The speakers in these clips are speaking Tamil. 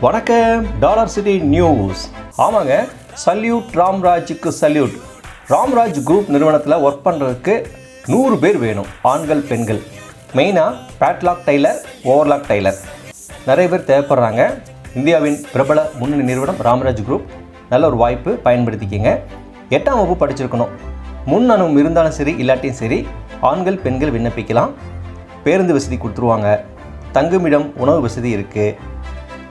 வணக்கம் டாலர் சிட்டி நியூஸ். ஆமாங்க சல்யூட் ராம்ராஜுக்கு சல்யூட். ராம்ராஜ் குரூப் நிறுவனத்தில் ஒர்க் பண்ணுறதுக்கு நூறு பேர் வேணும் ஆண்கள் பெண்கள். மெயினாக பேட்லாக் டைலர் ஓவர்லாக் டைலர் நிறைய பேர் தேவைப்படுறாங்க. இந்தியாவின் பிரபல முன்னணி நிறுவனம் ராம்ராஜ் குரூப். நல்ல ஒரு வாய்ப்பு பயன்படுத்திக்கிங்க. எட்டாம் வகுப்பு படிச்சிருக்கணும். முன் அனுபவம் இருந்தாலும் சரி இல்லாட்டியும் சரி ஆண்கள் பெண்கள் விண்ணப்பிக்கலாம். பேருந்து வசதி கொடுத்துருவாங்க. தங்குமிடம் உணவு வசதி இருக்குது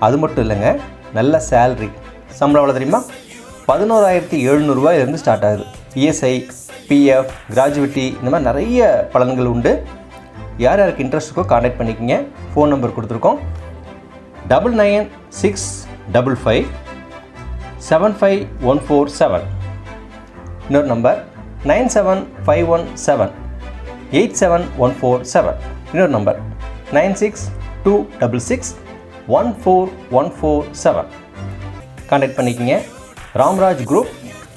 அது மட்டும் இல்லைங்க நல்ல சேல்ரி சம்பளம் எவ்வளோ தெரியுமா? பதினோராயிரத்தி எழுநூறுபாயிலிருந்து ஸ்டார்ட் ஆகுது. இஎஸ்ஐ பிஎஃப் கிராஜுவிட்டி இந்த மாதிரி நிறைய பலன்கள் உண்டு. யார் யாருக்கு இன்ட்ரெஸ்ட் இருக்கோ காண்டாக்ட் பண்ணிக்கோங்க. ஃபோன் நம்பர் கொடுத்துருக்கோம். Double nine six double five seven five one four seven இன்னொரு number nine seven five one seven eight seven one four seven இன்னொரு number nine six two double six one four one four seven contact பண்ணிக்கிங்க. ராம்ராஜ் குரூப்.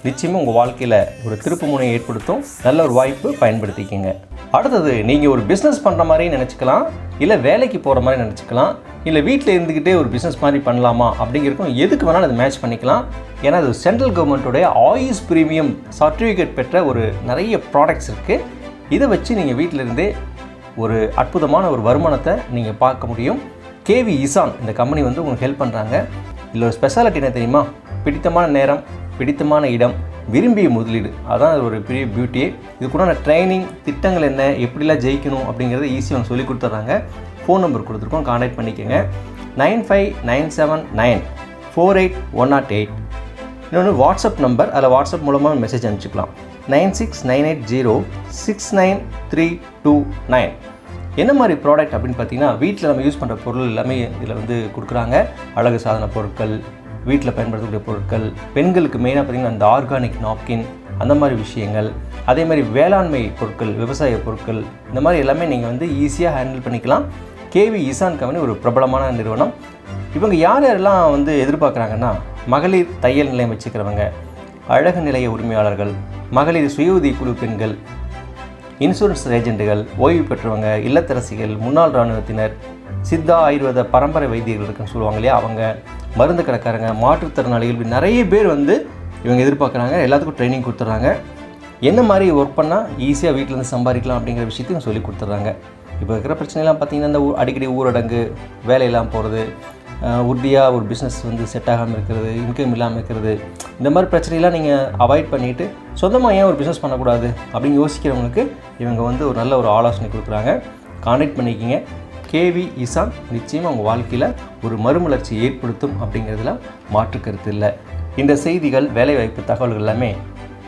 நிச்சயமாக உங்கள் வாழ்க்கையில் ஒரு திருப்பு முனையை ஏற்படுத்தும். நல்ல ஒரு வாய்ப்பு பயன்படுத்திக்கிங்க. அடுத்தது நீங்கள் ஒரு பிஸ்னஸ் பண்ணுற மாதிரி நினச்சிக்கலாம். இல்லை வேலைக்கு போகிற மாதிரி நினச்சிக்கலாம். இல்லை வீட்டில் இருந்துக்கிட்டே ஒரு பிஸ்னஸ் மாதிரி பண்ணலாமா? அப்படிங்கிறக்கும் எதுக்கு வேணாலும் அது மேட்ச் பண்ணிக்கலாம். ஏன்னா அது சென்ட்ரல் கவர்மெண்ட்டுடைய ஆயுஸ் ப்ரீமியம் சர்டிஃபிகேட் பெற்ற ஒரு நிறைய ப்ராடக்ட்ஸ் இருக்குது இதை வச்சு நீங்கள் வீட்டில் இருந்தே ஒரு அற்புதமான ஒரு வருமானத்தை நீங்கள் பார்க்க முடியும். கேவி இசான் இந்த கம்பெனி வந்து உங்களுக்கு ஹெல்ப் பண்ணுறாங்க இதில் ஒரு ஸ்பெஷாலிட்டி என்ன தெரியுமா? பிடித்தமான நேரம் பிடித்தமான இடம் விரும்பிய முதலீடு. அதான் அது ஒரு பெரிய பியூட்டியே இதுக்குண்டான ட்ரைனிங் திட்டங்கள் என்ன எப்படிலாம் ஜெயிக்கணும் அப்படிங்கிறத ஈஸியாக அவங்க சொல்லி கொடுத்துட்றாங்க. ஃபோன் நம்பர் கொடுத்துருக்கோம் காண்டாக்ட் பண்ணிக்கோங்க. Nine five nine seven nine four eight one naught eight. இன்னொன்று வாட்ஸ்அப் நம்பர் அதில் வாட்ஸ்அப் மூலமாக message அனுப்பிச்சிக்கலாம். Nine six nine eight zero six nine three two nine. என்ன மாதிரி ப்ராடக்ட் அப்படின்னு பார்த்தீங்கன்னா வீட்டில் நம்ம யூஸ் பண்ணுற பொருள் எல்லாமே இதில் வந்து கொடுக்குறாங்க. அழகு சாதன பொருட்கள் வீட்டில் பயன்படுத்தக்கூடிய பொருட்கள் பெண்களுக்கு மெயினாக பார்த்திங்கன்னா அந்த ஆர்கானிக் நாப்கின் அந்த மாதிரி விஷயங்கள். அதே மாதிரி வேளாண்மை பொருட்கள் விவசாய பொருட்கள் இந்த மாதிரி எல்லாமே நீங்கள் வந்து ஈஸியாக ஹேண்டில் பண்ணிக்கலாம். கேவி இசான் கம்பெனி ஒரு பிரபலமான நிறுவனம். இவங்க யார் யாரெல்லாம் வந்து எதிர்பார்க்குறாங்கன்னா மகளிர் தையல் நிலையம் வச்சுக்கிறவங்க அழகு நிலைய உரிமையாளர்கள் மகளிர் சுய உதவி குழு பெண்கள் இன்சூரன்ஸ் ஏஜென்ட்டுகள் ஓய்வு பெற்றவங்க இல்லத்தரசிகள் முன்னாள் இராணுவத்தினர் சித்தா ஆயுர்வேத பரம்பரை வைத்தியர்கள் இருக்குன்னு சொல்லுவாங்க இல்லையா? அவங்க மருந்து கடைக்காரங்க மாற்றுத்திறனாளிகள் இப்படி நிறைய பேர் வந்து இவங்க எதிர்பார்க்குறாங்க. எல்லாத்துக்கும் ட்ரைனிங் கொடுத்துட்றாங்க என்ன மாதிரி ஒர்க் பண்ணால் ஈஸியாக வீட்டிலேருந்து சம்பாதிக்கலாம் அப்படிங்கிற விஷயத்தையும் சொல்லி கொடுத்துட்றாங்க இப்போ இருக்கிற பிரச்சனைலாம் பார்த்திங்கன்னா இந்த ஊ- அடிக்கடி ஊரடங்கு வேலையெல்லாம் போகிறது உறுதியாக ஒரு பிஸ்னஸ் வந்து செட் ஆகாமல் இருக்கிறது இன்கம் இல்லாமல் இருக்கிறது இந்த மாதிரி பிரச்சனையெல்லாம் நீங்கள் அவாய்ட் பண்ணிவிட்டு சொந்தமாக ஏன் ஒரு பிஸ்னஸ் பண்ணக்கூடாது அப்படின்னு யோசிக்கிறவங்களுக்கு இவங்க வந்து ஒரு நல்ல ஒரு ஆலோசனை கொடுக்குறாங்க. கான்டாக்ட் பண்ணிக்கிங்க. கேவி இசான் நிச்சயமாக உங்கள் வாழ்க்கையில் ஒரு மறுமலர்ச்சி ஏற்படுத்தும் அப்படிங்கிறதுல மாற்று கருத்து இல்லை. இந்த செய்திகள் வேலைவாய்ப்பு தகவல்கள் எல்லாமே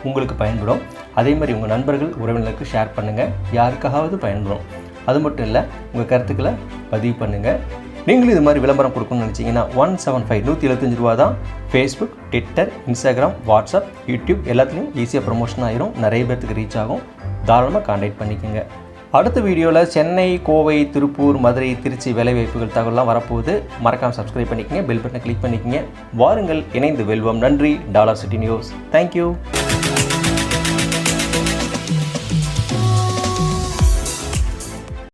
உங்களுக்கு பயன்படும். அதே மாதிரி உங்கள் நண்பர்கள் உறவினர்களுக்கு ஷேர் பண்ணுங்கள் யாருக்காவது பயன்படும். அது மட்டும் இல்லை உங்கள் கருத்துக்களை பதிவு பண்ணுங்கள் நீங்களும் இது மாதிரி விளம்பரம் கொடுக்கணும்னு நினச்சிங்கன்னா ஒன் செவன் ஃபைவ் நூற்றி எழுபத்தஞ்சு ரூபா தான் Facebook Twitter Instagram WhatsApp YouTube எல்லாத்துலேயும் ஈஸியாக ப்ரொமோஷன் ஆயிரும். நிறைய பேர்த்துக்கு ரீச் ஆகும். தாராளமாக காண்டாக்ட் பண்ணிக்கோங்க. அடுத்த வீடியோவில் சென்னை கோவை திருப்பூர் மதுரை திருச்சி வேலைவாய்ப்புகள் தகவலாம் வரப்போகுது. மறக்காமல் சப்ஸ்கிரைப் பண்ணிக்கங்க. பெல் பட்டனை கிளிக் பண்ணிக்கங்க. வாருங்கள். இணைந்து வெல்வோம். நன்றி. Dollar city news. தேங்க்யூ